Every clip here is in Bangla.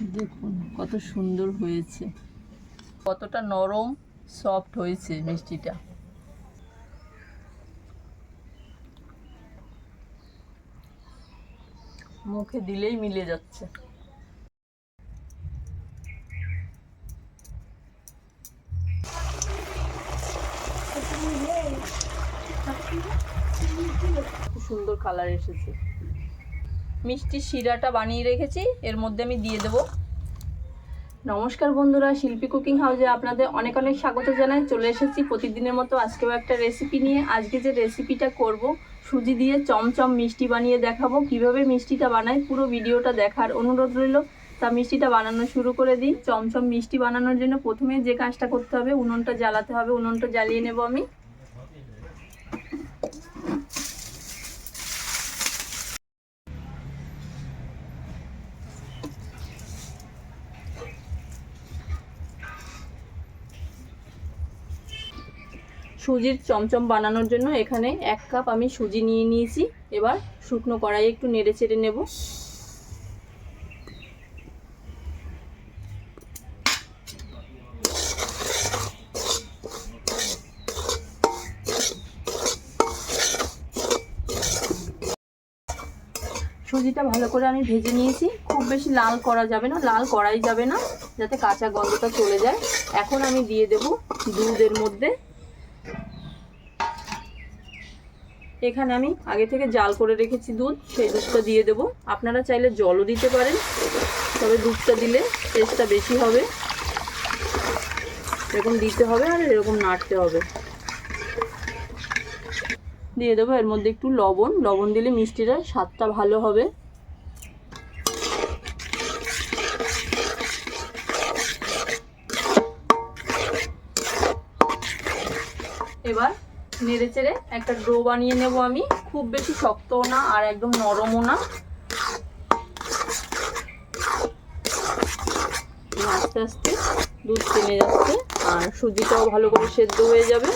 দেখুন, কত সুন্দর হয়েছে। কতটা নরম সফট হয়েছে মিষ্টিটা। মুখে দিলেই মিলে যাচ্ছে। সুন্দর কালার এসেছে। মিষ্টি শিরাটা বানিয়ে রেখেছি, এর মধ্যে আমি দিয়ে দেবো। নমস্কার বন্ধুরা, শিল্পী কুকিং হাউসে আপনাদের অনেক অনেক স্বাগত জানাই। চলে এসেছি প্রতিদিনের মতো আজকেও একটা রেসিপি নিয়ে। আজকে যে রেসিপিটা করব, সুজি দিয়ে চমচম মিষ্টি বানিয়ে দেখাবো। কীভাবে মিষ্টিটা বানাই, পুরো ভিডিওটা দেখার অনুরোধ রইল। তা মিষ্টিটা বানানো শুরু করে দিই। চমচম মিষ্টি বানানোর জন্য প্রথমে যে কাজটা করতে হবে, উনুনটা জ্বালাতে হবে। উনুনটা জ্বালিয়ে নেব আমি। সুজির চমচম বানানোর জন্য এখানে এক কাপ আমি সুজি নিয়ে নিয়েছি। এবার শুকনো কড়াই একটু নেড়ে চেড়ে নেব। সুজিটা ভালো করে আমি ভেজে নিয়েছি। খুব বেশি লাল করা যাবে না, লাল করাই যাবে না, যাতে কাঁচা গন্ধটা চলে যায়। এখন আমি দিয়ে দেব দুধের মধ্যে এখানে আমি আগে থেকে জাল করে রেখেছি দুধ, সেই দুধটা দিয়ে দেব। আপনারা চাইলে জলও দিতে পারেন, তবে দুধটা দিলে টেস্টটা বেশি হবে। এরকম দিতে হবে আর এরকম নাড়তে হবে। দিয়ে দেবো এর মধ্যে একটু লবণ। লবণ দিলে মিষ্টিটা স্বাদটা ভালো হবে। এবার নেড়ে চেড়ে একটা ডো বানিয়ে নেব আমি। খুব বেশি শক্তও না আর একদম নরমও না। আস্তে আস্তে দুধ টেনে যাচ্ছে আর সুজিটাও ভালো করে সেদ্ধ হয়ে যাবে।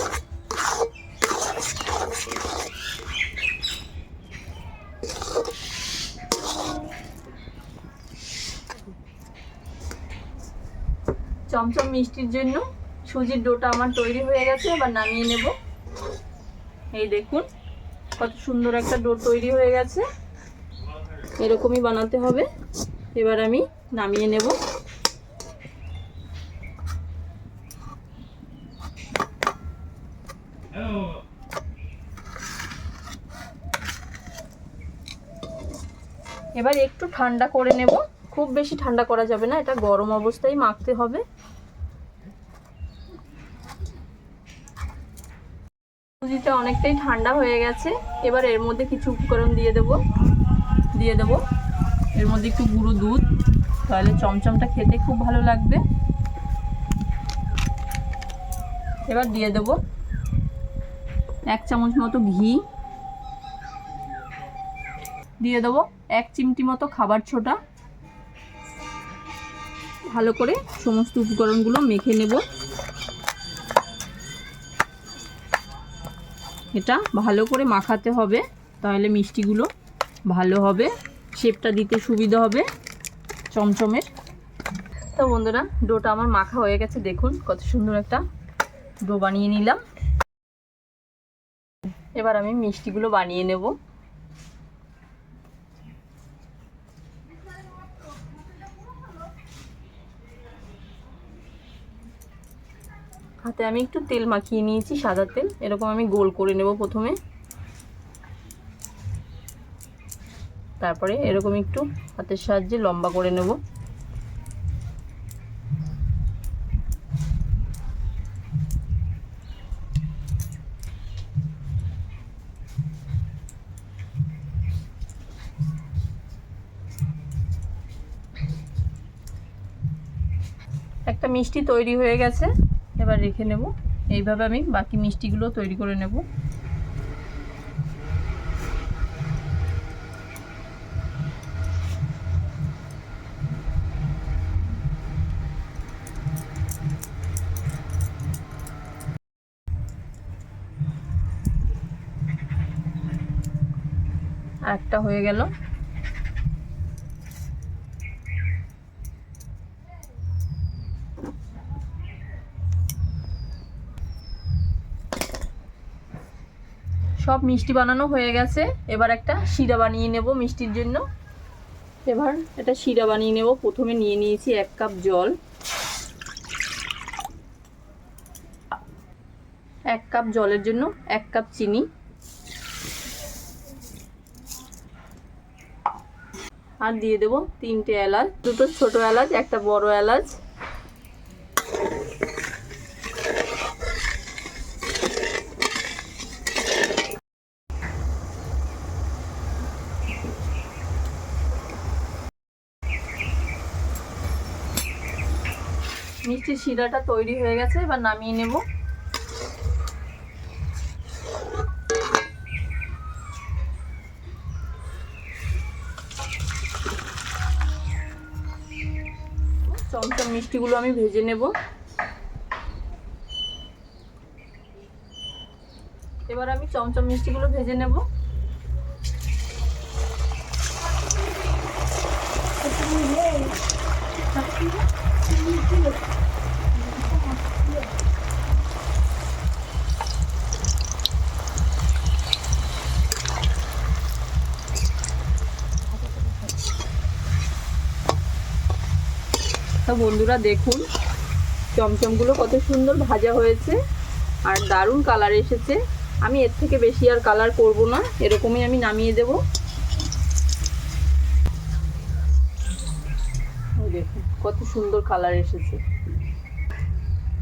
চমচম মিষ্টির জন্য সুজির ডোটা আমার তৈরি হয়ে গেছে, এবার নামিয়ে নেব। এই দেখুন, কত সুন্দর একটা ডোর তৈরি হয়ে গেছে। এরকমই বানাতে হবে। এবার আমি নামিয়ে নেব। এবার একটু ঠান্ডা করে নেব। খুব বেশি ঠান্ডা করা যাবে না, এটা গরম অবস্থায় মাখতে হবে। সুজিটা অনেকটাই ঠান্ডা হয়ে গেছে। এবার এর মধ্যে কিছু উপকরণ দিয়ে দেব। দিয়ে দেব। এর মধ্যে একটু গুঁড়ো দুধ। তাহলে চমচমটা খেতে খুব ভালো লাগবে। এবার দিয়ে দেব এক চামচ মতো ঘি। দিয়ে দেবো এক চিমটি মতো খাবার ছোটা। ভালো করে সমস্ত উপকরণগুলো মেখে নেব। এটা ভালো করে মাখাতে হবে। তাহলে মিষ্টিগুলো ভালো হবে শেপটা দিতে সুবিধা হবে চমচমের। তো বন্ধুরা, ডোটা আমার মাখা হয়ে গেছে, দেখুন কত সুন্দর একটা ডো বানিয়ে নিলাম। এবার আমি মিষ্টিগুলো বানিয়ে নেব। হাতে আমি একটু তেল মাখিয়ে নিয়েছি, সাদা তেল। এরকম আমি গোল করে নেব প্রথমে। তারপরে এরকম একটু হাতের সাহায্যে লম্বা করে নেব। একটা মিষ্টি তৈরি হয়ে গেছে। এবার রেখে নেব। এইভাবে আমি বাকি মিষ্টিগুলো তৈরি করে নেব। একটা হয়ে গেল। সব মিষ্টি বানানো হয়ে গেছে। এবার একটা শিরা বানিয়ে নেব মিষ্টির জন্য। এবার এটা শিরা বানিয়ে নেব। প্রথমে নিয়ে নিয়েছি এক কাপ জল। এক কাপ জলের জন্য এক কাপ চিনি। আর দিয়ে দেবো তিনটে এলাচ। দুটো ছোট এলাচ, একটা বড় এলাচ। মিষ্টির শিরাটা তৈরি হয়ে গেছে, এবার নামিয়ে নেব। চমচম মিষ্টিগুলো আমি ভেজে নেব। এবার আমি চমচম মিষ্টিগুলো ভেজে নেব। তো বন্ধুরা দেখুন, চমচমগুলো কত সুন্দর ভাজা হয়েছে আর দারুণ কালার এসেছে। আমি এর থেকে বেশি আর কালার করব না, এরকমই আমি নামিয়ে দেব। দেখুন, কত সুন্দর কালার এসেছে।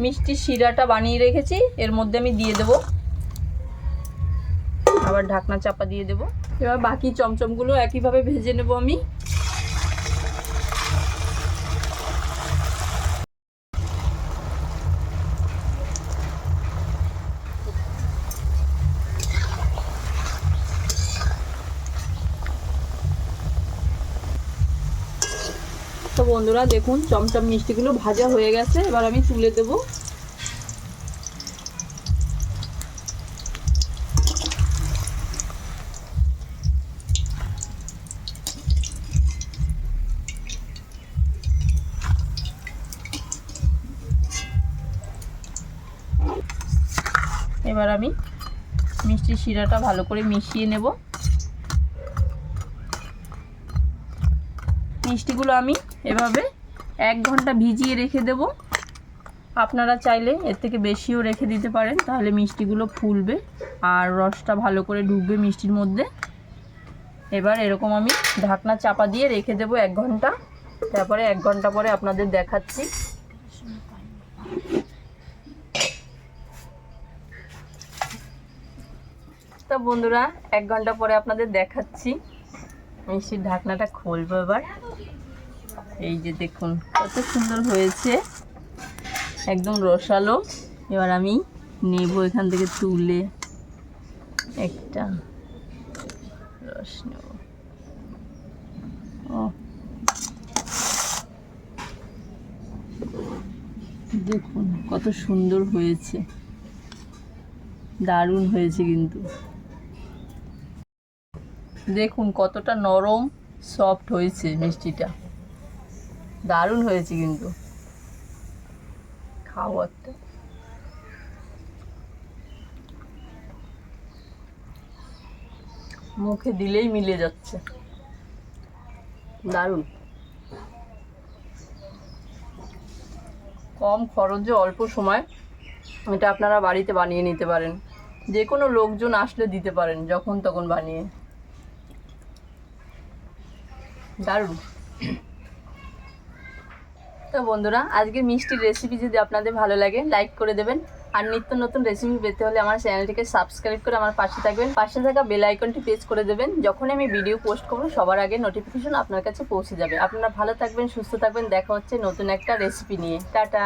মিষ্টির শিরাটা বানিয়ে রেখেছি, এর মধ্যে আমি দিয়ে দেব। আবার ঢাকনা চাপা দিয়ে দেব। এবার বাকি চমচমগুলো একইভাবে ভেজে নেব আমি। তো বন্ধুরা দেখুন, চমচম মিষ্টিগুলো ভাজা হয়ে গেছে, এবার আমি তুলে দেব। এবার আমি মিষ্টির শিরাটা ভালো করে মিশিয়ে নেব। মিষ্টিগুলো আমি এভাবে এক ঘণ্টা ভিজিয়ে রেখে দেব। আপনারা চাইলে এর থেকে বেশিও রেখে দিতে পারেন, তাহলে মিষ্টিগুলো ফুলবে আর রসটা ভালো করে ঢুকবে মিষ্টির মধ্যে। এবার এরকম আমি ঢাকনা চাপা দিয়ে রেখে দেব এক ঘণ্টা। তারপরে এক ঘণ্টা পরে আপনাদের দেখাচ্ছি। তো বন্ধুরা, এক ঘণ্টা পরে আপনাদের দেখাচ্ছি। মিষ্টির ঢাকনাটা খুলবো এবার। এই যে দেখুন, কত সুন্দর হয়েছে। একদম রসালো। এবার আমি নেব এখান থেকে তুলে। একটা রস নেব। ও। দেখুন, কত সুন্দর হয়েছে। দারুণ হয়েছে কিন্তু। দেখুন, কতটা নরম সফট হয়েছে মিষ্টিটা। দারুণ হয়েছে কিন্তু। খাওয়ারটা মুখে দিলেই মিলে যাচ্ছে। দারুণ। কম খরচে অল্প সময় এটা আপনারা বাড়িতে বানিয়ে নিতে পারেন। যে কোনো লোকজন আসলে দিতে পারেন যখন তখন বানিয়ে। দারুণ। তো বন্ধুরা, আজকে মিষ্টির রেসিপি যদি আপনাদের ভালো লাগে লাইক করে দেবেন। আর নিত্য নতুন রেসিপি পেতে হলে আমার চ্যানেলটিকে সাবস্ক্রাইব করে আমার পাশে থাকবেন। পাশে থাকা বেল আইকনটি প্রেস করে দেবেন। যখন আমি ভিডিও পোস্ট করব, সবার আগে নোটিফিকেশন আপনার কাছে পৌঁছে যাবে। আপনারা ভালো থাকবেন, সুস্থ থাকবেন। দেখা হচ্ছে নতুন একটা রেসিপি নিয়ে। টাটা!